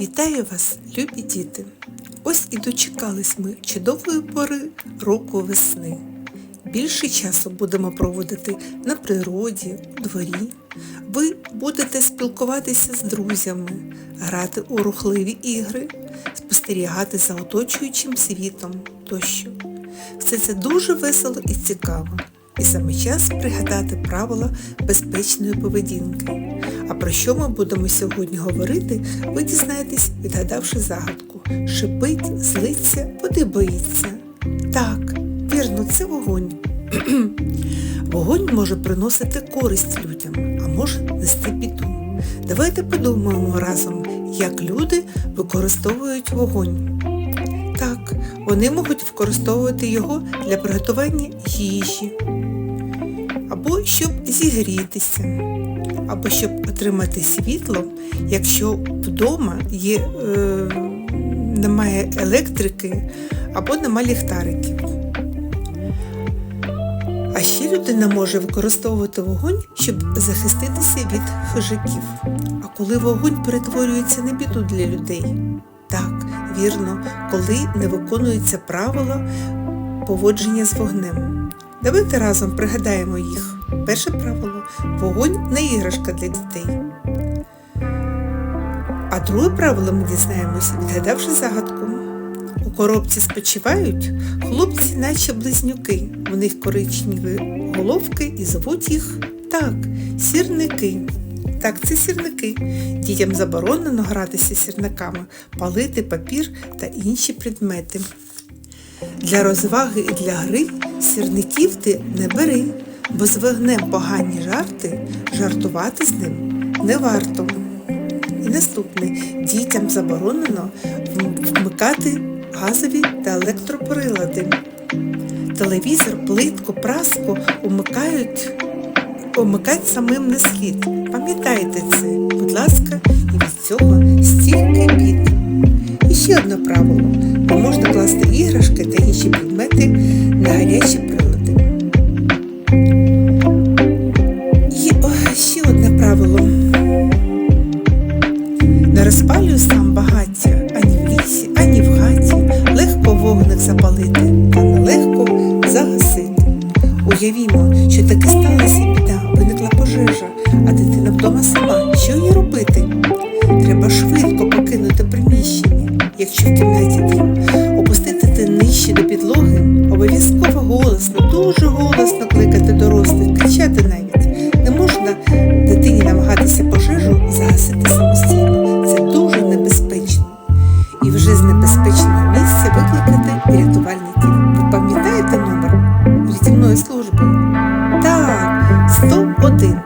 Вітаю вас, любі діти! Ось і дочекались ми чудової пори року весни. Більше часу будемо проводити на природі, у дворі. Ви будете спілкуватися з друзями, грати у рухливі ігри, спостерігати за оточуючим світом тощо. Все це дуже весело і цікаво. І саме час пригадати правила безпечної поведінки. А про що ми будемо сьогодні говорити, ви дізнаєтесь, відгадавши загадку. Шипить, злиться, води боїться. Так, вірно, це вогонь. Вогонь може приносити користь людям, а може нести біду. Давайте подумаємо разом, як люди використовують вогонь. Вони можуть використовувати його для приготування їжі, або щоб зігрітися, або щоб отримати світло, якщо вдома є, е, немає електрики або немає ліхтариків. А ще людина може використовувати вогонь, щоб захиститися від хижаків. А коли вогонь перетворюється на біду для людей? Так, вірно, коли не виконуються правила поводження з вогнем. Давайте разом пригадаємо їх. Перше правило вогонь не іграшка для дітей. А друге правило ми дізнаємося, відгадавши загадку. У коробці спочивають хлопці, наче близнюки. В них коричневі головки і звуть їх так, сірники. Так, це сірники. Дітям заборонено гратися сірниками, палити папір та інші предмети. Для розваги і для гри сірників ти не бери, бо з вогнем погані жарти жартувати з ним не варто. І наступне дітям заборонено вмикати газові та електроприлади. Телевізор, плитку, праску умикають, умикають самим на слід. Пам'ятайте це, будь ласка, і від цього стільки бід. І ще одне правило. Не можна класти іграшки та інші предмети на гарячі прилади. І о, ще одне правило. Не розпалюй Що їй робити? Треба швидко покинути приміщення, якщо в кімнаті дім, опустити те нижче до підлоги, обов'язково голосно, дуже голосно кликати дорослих, кричати навіть. Не можна дитині намагатися пожежу загасити самостійно. Це дуже небезпечно. І вже з небезпечного місця викликати рятувальників. Ви пам'ятаєте номер рятівної служби? Так, 101.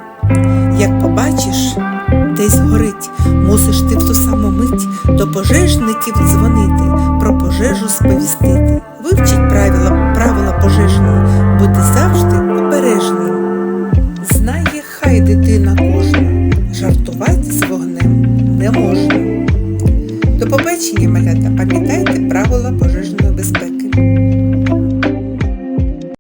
подзвонити, про пожежу сповістити. Вивчіть правила правила пожежного, бути завжди обережним. Знає, хай дитина кожна, жартувати з вогнем не можна. До побачення, малята, пам'ятайте правила пожежного.